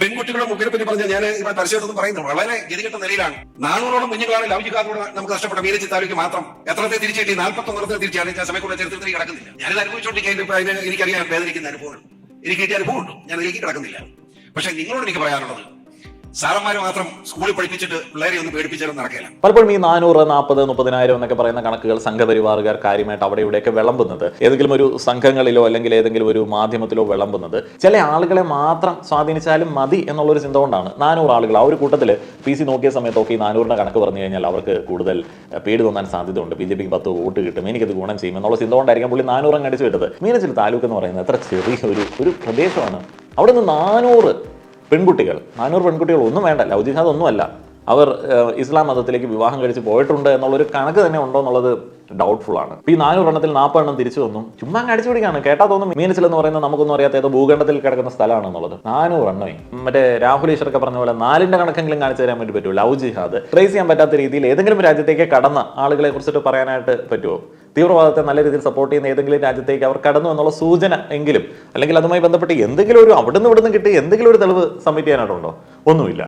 പെൺകുട്ടികളുടെ മുഖിനെ പറ്റി പറഞ്ഞാൽ ഞാൻ ഇവിടെ പരിശോധന പറയുന്നത് വളരെ ഗതികെട്ട നിലയിലാണ്. നാനൂറോളം കുഞ്ഞുങ്ങളാണ് ലൗകികാരോട് നമുക്ക് നഷ്ടപ്പെട്ട മീനച്ചി താലൂക്ക് മാത്രം. എത്രത്തെ തിരിച്ചു കിട്ടി? നാൽപ്പത്തി ഒന്നരത്തെ തിരിച്ചാണ് ഞാൻ സമയക്കുള്ള ചരിത്രത്തിൽ കിടക്കുന്നില്ല. ഞാനിത് അനുഭവിച്ചുകൊണ്ടിരിക്കുക എനിക്കറിയാൻ വേദനിക്കുന്ന അനുഭവം. എനിക്ക് കിട്ടിയ അനുഭവമുണ്ട് ഞാൻ ഇതിലേക്ക് കിടക്കുന്നില്ല. പക്ഷെ നിങ്ങളോട് എനിക്ക് പറയാനുള്ളത് സാറന്മാര് മാത്രം സ്കൂളിൽ പഠിപ്പിച്ചിട്ട് പിള്ളേരെ ഒന്ന് പേടിപ്പിച്ചാലും നടക്കില്ല. പലപ്പോഴും ഈ നാനൂറ് നാൽപ്പത് മുപ്പതിനായിരം എന്നൊക്കെ പറയുന്ന കണക്കുകൾ സംഘപരിവാറുകാർ കാര്യമായിട്ട് അവിടെ ഇവിടെയൊക്കെ വിളമ്പുന്നത്. ഏതെങ്കിലും ഒരു സംഘങ്ങളിലോ അല്ലെങ്കിൽ ഏതെങ്കിലും ഒരു മാധ്യമത്തിലോ വിളമ്പുന്നത്. ചില ആളുകളെ മാത്രം സ്വാധീനിച്ചാലും മതി എന്നുള്ളൊരു ചിന്ത കൊണ്ടാണ് നാനൂറ് ആളുകൾ ആ ഒരു കൂട്ടത്തിൽ പി സി നോക്കിയ സമയത്തൊക്കെ ഈ നാനൂറിന്റെ കണക്ക് പറഞ്ഞു കഴിഞ്ഞാൽ അവർക്ക് കൂടുതൽ പേടി തോന്നാൻ സാധ്യതയുണ്ട്. ബി ജെ പിക്ക് പത്ത് വോട്ട് കിട്ടും എനിക്കത് ഗുണം ചെയ്യും എന്നുള്ള ചിന്ത കൊണ്ടായിരിക്കും പുള്ളി നാനൂറ് അങ്ങ് അടിച്ചു വിട്ടത്. മീനച്ചിൽ താലൂക്ക് എന്ന് പറയുന്നത് എത്ര ചെറിയ ഒരു ഒരു പ്രദേശമാണ്. അവിടെ നിന്ന് നാനൂറ് പെൺകുട്ടികൾ നാനൂറ് പെൺകുട്ടികൾ ഒന്നും വേണ്ട ജിഹാദ് ഒന്നുമല്ല അവർ ഇസ്ലാം മതത്തിലേക്ക് വിവാഹം കഴിച്ച് പോയിട്ടുണ്ട് എന്നുള്ളൊരു കണക്ക് തന്നെ ഉണ്ടോ എന്നുള്ളത് ഡൗട്ട്ഫുൾ ആണ്. ഈ നാനൂറ് എണ്ണത്തിൽ നാൽപ്പത് എണ്ണം തിരിച്ചു വന്നു. ചുമ്മാ അടിച്ചു പിടിക്കാണ് കേട്ടാ തോന്നും മീനച്ചിൽ എന്ന് പറയുന്നത് നമുക്കൊന്നും അറിയാത്ത ഏതോ ഭൂഖണ്ഡത്തിൽ കിടക്കുന്ന സ്ഥലമാണ് എന്നുള്ളത്. നാനൂറ് എണ്ണമേ. മറ്റേ രാഹുൽ ഈശ്വറൊക്കെ പറഞ്ഞ പോലെ നാലിന്റെ കണക്കെങ്കിലും കാണിച്ചു തരാൻ വേണ്ടി പറ്റുമോ? ലവ് ജിഹാദ്. ട്രേസ് ചെയ്യാൻ പറ്റാത്ത രീതിയിൽ ഏതെങ്കിലും രാജ്യത്തേക്ക് കടന്ന ആളുകളെ കുറിച്ചിട്ട് പറയാനായിട്ട് പറ്റുമോ? തീവ്രവാദത്തെ നല്ല രീതിയിൽ സപ്പോർട്ട് ചെയ്യുന്ന ഏതെങ്കിലും രാജ്യത്തേക്ക് അവർ കടന്നു എന്നുള്ള സൂചന എങ്കിലും അല്ലെങ്കിൽ അതുമായി ബന്ധപ്പെട്ട് എന്തെങ്കിലും ഒരു അവിടുന്ന് ഇവിടുന്ന് കിട്ടി എന്തെങ്കിലും ഒരു തെളിവ് സബ്മിറ്റ് ചെയ്യാനായിട്ടുണ്ടോ? ഒന്നുമില്ല.